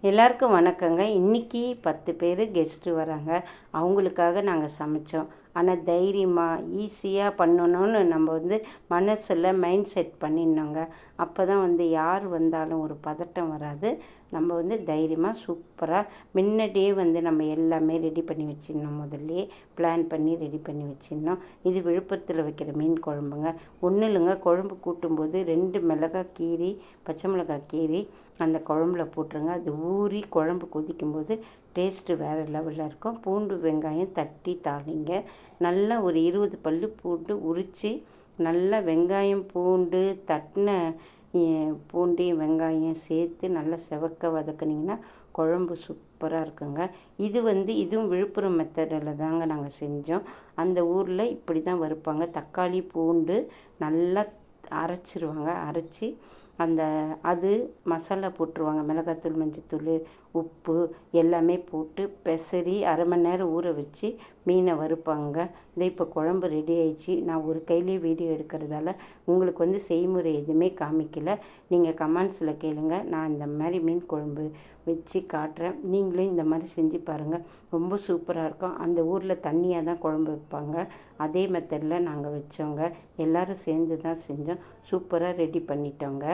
எல்லாருக்கும் வணக்கங்க. இன்றைக்கி பத்து பேர் கெஸ்ட்டு வராங்க. அவங்களுக்காக நாங்கள் சமைச்சோம். ஆனால் தைரியமாக ஈஸியாக பண்ணணும்னு நம்ம வந்து மனசில் மைண்ட் செட் பண்ணிடணுங்க. அப்போ தான் வந்து யார் வந்தாலும் ஒரு பதட்டம் வராது. நம்ம வந்து தைரியமாக சூப்பராக முன்னாடியே வந்து நம்ம எல்லாமே ரெடி பண்ணி வச்சிடணும். முதல்லையே பிளான் பண்ணி ரெடி பண்ணி வச்சிடணும். இது விழுப்புரத்தில் வைக்கிற மீன் குழம்புங்க. ஒன்றும் இல்லைங்க. குழம்பு கூட்டும்போது ரெண்டு மிளகாய் கீரி பச்சை மிளகாய் கீரி அந்த குழம்புல போட்டுருங்க. அது ஊறி குழம்பு கொதிக்கும்போது டேஸ்ட்டு வேறு லெவலில் இருக்கும். பூண்டு வெங்காயம் தட்டி தாளிங்க. நல்லா ஒரு இருபது பல் பூண்டு உரித்து நல்லா வெங்காயம் பூண்டு தட்டின பூண்டையும் வெங்காயம் சேர்த்து நல்லா செவக்க வதக்குனிங்கன்னா குழம்பு சூப்பராக இருக்குங்க. இது வந்து இதுவும் விழுப்புரம் மெத்தடில் தாங்க நாங்கள் செஞ்சோம். அந்த ஊரில் இப்படி தான் வறுப்பாங்க. தக்காளி பூண்டு நல்லா அரைச்சிருவாங்க. அரைச்சி அந்த அது மசாலா போட்டுருவாங்க. மிளகாத்தூள் மஞ்சத்தூள் உப்பு எல்லாமே போட்டு பெசரி அரை மணி நேரம் ஊற வச்சு மீனை வறுப்பாங்க. இந்த இப்போ குழம்பு ரெடி ஆயிடுச்சு. நான் ஒரு கையிலே வீடியோ எடுக்கிறதால உங்களுக்கு வந்து செய்முறை எதுவுமே காமிக்கல. நீங்கள் கமெண்ட்ஸில் கேளுங்க. நான் இந்த மாதிரி மீன் குழம்பு வச்சு காட்டுறேன். நீங்களும் இந்த மாதிரி செஞ்சு பாருங்கள் ரொம்ப சூப்பராக இருக்கும். அந்த ஊரில் தண்ணியாக தான் குழம்பு வைப்பாங்க. அதே மெத்தடில் நாங்கள் வச்சோங்க. எல்லோரும் சேர்ந்து தான் செஞ்சோம். சூப்பராக ரெடி பண்ணிட்டோங்க.